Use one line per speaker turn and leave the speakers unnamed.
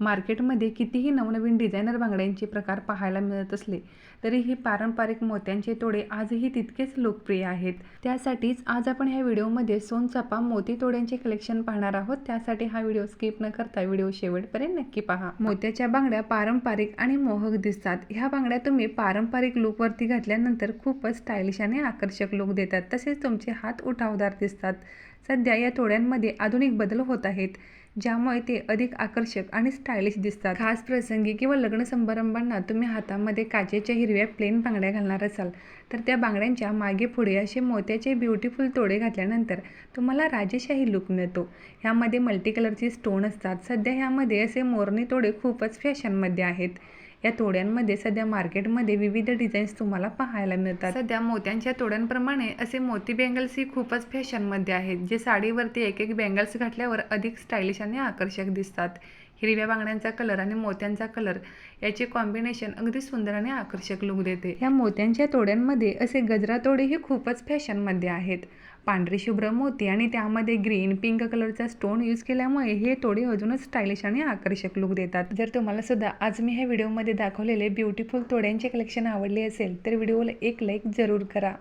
मार्केटमध्ये कितीही नवनवीन डिझायनर बांगड्यांचे प्रकार पाहायला मिळत असले तरीही पारंपरिक मोत्यांचे तोडे आजही तितकेच लोकप्रिय आहेत. त्यासाठीच आज आपण ह्या व्हिडिओमध्ये सोनचापा मोती तोड्यांचे कलेक्शन पाहणार आहोत. त्यासाठी हा व्हिडिओ स्किप न करता व्हिडिओ शेवटपर्यंत नक्की पहा. मोत्याच्या बांगड्या पारंपरिक आणि मोहक दिसतात. ह्या बांगड्या तुम्ही पारंपरिक लुकवरती घातल्यानंतर खूपच स्टायलिश आणि आकर्षक लुक देतात. तसेच तुमचे हात उठावदार दिसतात. सध्या या तोड्यांमध्ये आधुनिक बदल होत आहेत. ज्यामुळे ते अधिक आकर्षक आणि स्टायलिश दिसतात. खास प्रसंगी किंवा लग्न समारंभांना तुम्ही हातामध्ये काचेच्या हिरव्या प्लेन बांगड्या घालणार असाल तर त्या बांगड्यांच्या मागे पुढे असे मोत्याचे ब्युटिफुल तोडे घातल्यानंतर तुम्हाला राजेशाही लुक मिळतो. ह्यामध्ये मल्टी कलरचे स्टोन असतात. सध्या ह्यामध्ये असे मोरणी तोडे खूपच फॅशनमध्ये आहेत. या तोड्यांमध्ये सध्या मार्केटमध्ये विविध डिझाईन्स तुम्हाला पाहायला मिळतात. सध्या मोत्यांच्या तोड्यांप्रमाणे असे मोती बँगल्स ही खूपच फॅशनमध्ये आहेत जे साडीवरती एक एक बँगल्स घातल्यावर अधिक स्टायलिश आणि आकर्षक दिसतात. हिरव्या बांगड्यांचा कलर आणि मोत्यांचा कलर याचे कॉम्बिनेशन अगदी सुंदर आणि आकर्षक लुक देते. या मोत्यांच्या तोड्यांमध्ये असे गजरा तोडेही खूपच फॅशनमध्ये आहेत. पांढरी शुभ्र मोती आणि त्यामध्ये ग्रीन पिंक कलरचा स्टोन यूज केल्यामुळे हे तोडे अजूनच स्टायलिश आणि आकर्षक लुक देतात. जर तुम्हाला सुद्धा आज मी ह्या व्हिडिओमध्ये दाखवलेले ब्युटिफुल तोड्यांचे कलेक्शन आवडले असेल तर व्हिडिओला एक लाईक जरूर करा.